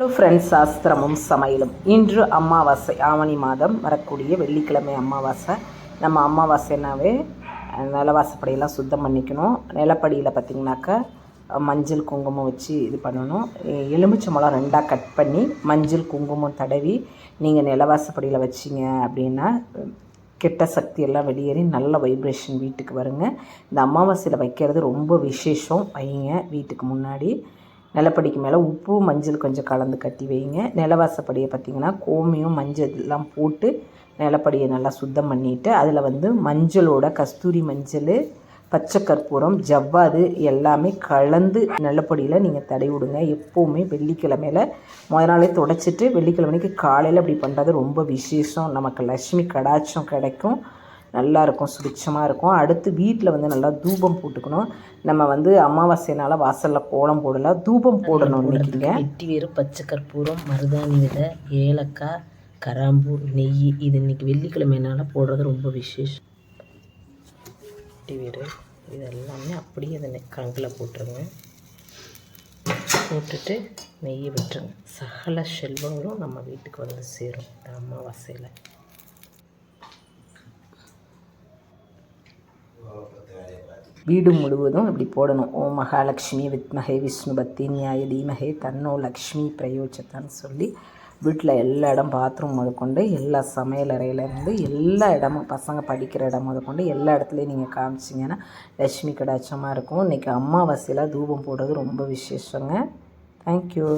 Hello friends சாஸ்திரமும் சமையலும். இன்று அமாவாசை ஆவணி மாதம் வரக்கூடிய வெள்ளிக்கிழமை அமாவாசை. நம்ம அமாவாசைனாவே நிலவாசப்படியெல்லாம் சுத்தம் பண்ணிக்கணும். நிலப்படியில் பார்த்திங்கனாக்கா மஞ்சள் குங்குமம் வச்சு இது பண்ணணும். எலுமிச்சம்பழம் ரெண்டாக கட் பண்ணி மஞ்சள் குங்குமம் தடவி நீங்கள் நிலவாசப்படியில் வச்சிங்க அப்படின்னா கெட்ட சக்தி எல்லாம் வெளியேறி நல்ல வைப்ரேஷன் வீட்டுக்கு வருங்க. இந்த அமாவாசையில் வைக்கிறது ரொம்ப விசேஷம். வைங்க வீட்டுக்கு முன்னாடி. நிலப்படிக்கு மேலே உப்பு மஞ்சள் கொஞ்சம் கலந்து கட்டி வைங்க. நிலவாசப்படியை பார்த்திங்கன்னா கோமியம் மஞ்சள் எல்லாம் போட்டு நிலப்படியை நல்லா சுத்தம் பண்ணிவிட்டு அதில் வந்து மஞ்சளோட கஸ்தூரி மஞ்சள் பச்சை கற்பூரம் ஜவ்வாது எல்லாமே கலந்து நிலப்படியில் நீங்கள் தடை விடுங்க. எப்போவுமே வெள்ளிக்கிழமையில் முத நாளே தொடச்சிட்டு வெள்ளிக்கிழமைக்கு காலையில் அப்படி பண்ணுறது ரொம்ப விசேஷம். நமக்கு லக்ஷ்மி கடாட்சம் கிடைக்கும். நல்லா இருக்கும் சுபிட்சமாக இருக்கும். அடுத்து வீட்டில் வந்து நல்லா தூபம் போட்டுக்கணும். நம்ம வந்து அமாவாசைனால வாசலில் கோலம் போடலாம் தூபம் போடணும் இன்னைக்குங்க வெட்டி வேறு பச்சை கற்பூரம் மருதாணி விதை ஏலக்காய் கராம்பு நெய் இது இன்னைக்கு வெள்ளிக்கிழமைனால போடுறது ரொம்ப விசேஷம். வெட்டி வேறு இது எல்லாமே அப்படியே அதை கங்கில் போட்டுருங்க. போட்டுட்டு நெய்யை விட்டுருங்க. சகல செல்வங்களும் நம்ம வீட்டுக்கு வந்து சேரும் இந்த அமாவாசையில். வீடு முழுவதும் இப்படி போடணும். ஓ மகாலட்சுமி வித்மகே விஷ்ணு பக்தி நியாய தீமகே தன்னோ லக்ஷ்மி பிரயோஜத்தான்னு சொல்லி வீட்டில் எல்லா இடம் பாத்ரூம் முதற்கொண்டு எல்லா சமையல் அறையிலேருந்து எல்லா இடமும் பசங்க படிக்கிற இடம் முதற்கொண்டு எல்லா இடத்துலையும் நீங்கள் காமிச்சிங்கன்னா லட்சுமி கடாட்சமாக இருக்கும். இன்றைக்கி அமாவாசையில் தூபம் போடுறது ரொம்ப விசேஷங்க. தேங்க்யூ